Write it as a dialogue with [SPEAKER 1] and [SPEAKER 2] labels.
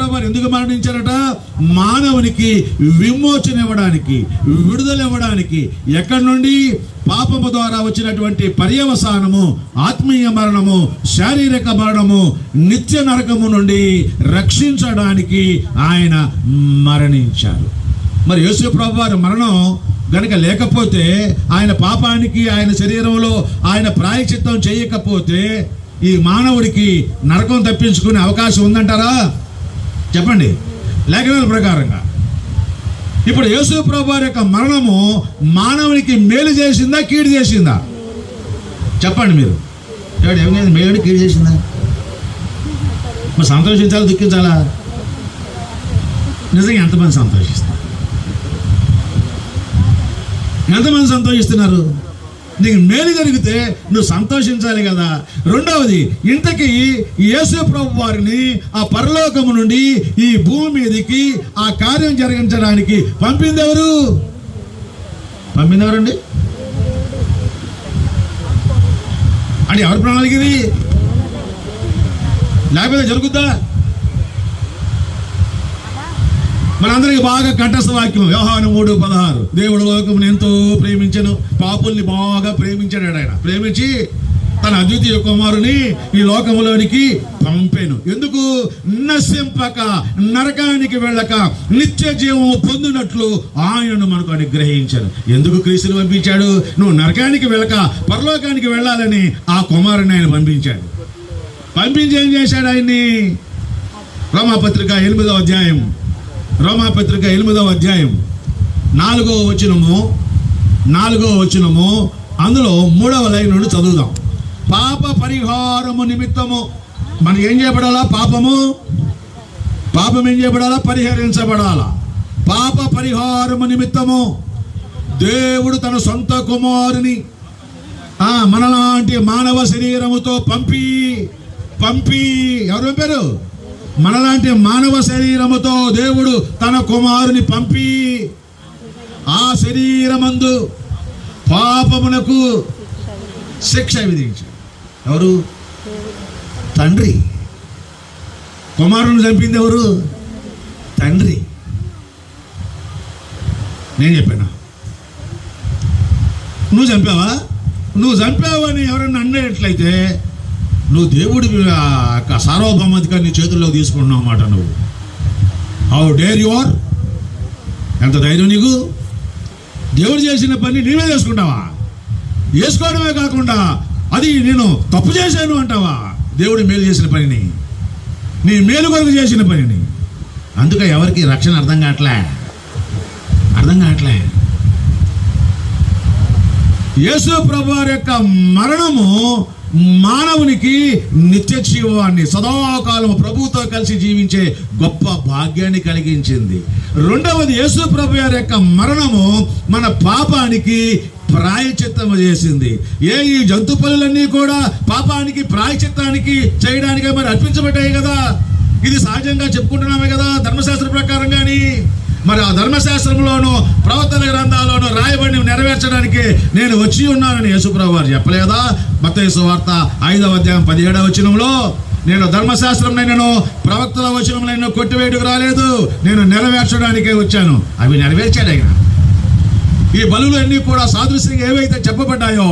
[SPEAKER 1] ప్రభు ఎందుకు మరణించారట? మానవునికి విమోచన ఇవ్వడానికి విడుదల ఇవ్వడానికి ఎక్కడి నుండి? పాపము ద్వారా వచ్చినటువంటి పర్యవసానము ఆత్మీయ మరణము శారీరక మరణము నిత్య నరకము నుండి రక్షించడానికి ఆయన మరణించారు. మరి యేసు ప్రభు వారి మరణం గనుక లేకపోతే ఆయన పాపానికి ఆయన శరీరంలో ఆయన ప్రాయచిత్తం చేయకపోతే ఈ మానవుడికి నరకం తప్పించుకునే అవకాశం ఉందంటారా? చెప్పండి. లేఖనాల ప్రకారంగా. ఇప్పుడు యేసు ప్రభువారి యొక్క మరణము మానవునికి మేలు చేసిందా కీడు చేసిందా? చెప్పండి మీరు. ఏడు ఏం చేసింది మేలు కీడు చేసిందా? మరి సంతోషించాలా దుఃఖించాలా? నిజంగా ఎంతమంది సంతోషిస్తారు? ఎంతమంది సంతోషిస్తున్నారు? నీకు మేలు జరిగితే నువ్వు సంతోషించాలి కదా. రెండవది ఇంతకీ యేసు ప్రభు వారిని ఆ పరలోకము నుండి ఈ భూమి మీదకి ఆ కార్యం జరిగించడానికి పంపింది ఎవరు పంపింది ఎవరండి అంటే ఎవరి ప్రణాళిక ఇది? లేకపోతే జరుగుద్దా? మనందరికి బాగా కంఠస్థ వాక్యం వ్యవహారం మూడు పదహారు. దేవుడు లోకముని ఎంతో ప్రేమించను. పాపుల్ని బాగా ప్రేమించాడు ఆయన. ప్రేమించి తన అద్వితీయ కుమారుని ఈ లోకములోనికి పంపాను. ఎందుకు? నశింపక నరకానికి వెళ్ళక నిత్య జీవము పొందినట్లు ఆయనను మనకు అనుగ్రహించాను. ఎందుకు క్రీస్తుని పంపించాడు? నువ్వు నరకానికి వెళ్ళక పరలోకానికి వెళ్ళాలని ఆ కుమారుని ఆయన పంపించాడు. పంపించి ఏం చేశాడు ఆయన్ని? రోమాపత్రిక ఎనిమిదో అధ్యాయం రోమాపత్రిక ఎనిమిదవ అధ్యాయం. నాలుగో వచనము నాలుగో వచనము అందులో మూడవ లైన్ నుండి చదువుదాం. పాప పరిహారము నిమిత్తము. మనకి ఏం చేయబడాలా? పాపము? పాపం ఏం చేయబడాలా? పరిహరించబడాలా. పాప పరిహారము నిమిత్తము. దేవుడు తన సొంత కుమారుని మనలాంటి మానవ శరీరముతో పంపి పంపి. ఎవరు పంపారు? మనలాంటి మానవ శరీరముతో దేవుడు తన కుమారుని పంపి ఆ శరీరమందు పాపమునకు శిక్ష విధించాడు. ఎవరు? తండ్రి. కుమారుని చంపింది ఎవరు? తండ్రి. నేను చెప్పాను? నువ్వు చంపావా? నువ్వు చంపావని ఎవరన్నా అన్నట్లయితే నువ్వు దేవుడి సార్వభౌమాధికారిని యొక్క చేతుల్లో తీసుకుంటున్నావు అన్నమాట నువ్వు. హౌ డేర్ యు ఆర్ ఎంత ధైర్యం నీకు? దేవుడు చేసిన పని నీవే చేసుకుంటావా? చేసుకోవడమే కాకుండా అది నేను తప్పు చేశాను అంటావా? దేవుడు మేలు చేసిన పనిని. నీ మేలు కొరకు చేసిన పనిని. అందుకే ఎవరికి రక్షణ అర్థం కావట్లే. అర్థం కావట్లే. యేసు ప్రభు యొక్క మరణము మానవునికి నిత్య జీవాన్ని సదాకాలం ప్రభుతో కలిసి జీవించే గొప్ప భాగ్యాన్ని కలిగించింది. రెండవది యేసు ప్రభు యొక్క మరణము మన పాపానికి ప్రాయచిత్తము చేసింది. ఏ ఈ జంతు పనులన్నీ కూడా పాపానికి ప్రాయచిత్తానికి చేయడానికి మరి అర్పించబడ్డాయి కదా? ఇది సహజంగా చెప్పుకుంటున్నామే కదా ధర్మశాస్త్ర ప్రకారం కానీ మరి ఆ ధర్మశాస్త్రంలోనూ ప్రవర్తన గ్రంథాల్లోనూ రాయబడిని నెరవేర్చడానికి నేను వచ్చి ఉన్నానని యేసుప్రభు వారు చెప్పలేదా? మతేసు వార్త ఐదవ అధ్యాయం పదిహేడవ వచనంలో నేను ధర్మశాస్త్రం నేను ప్రవక్తల వచనం నేను రాలేదు. నేను నెరవేర్చడానికే వచ్చాను. అవి నెరవేర్చాడు ఆయన ఈ బలులన్నీ కూడా సాదృశ్యంగా ఏవైతే చెప్పబడ్డాయో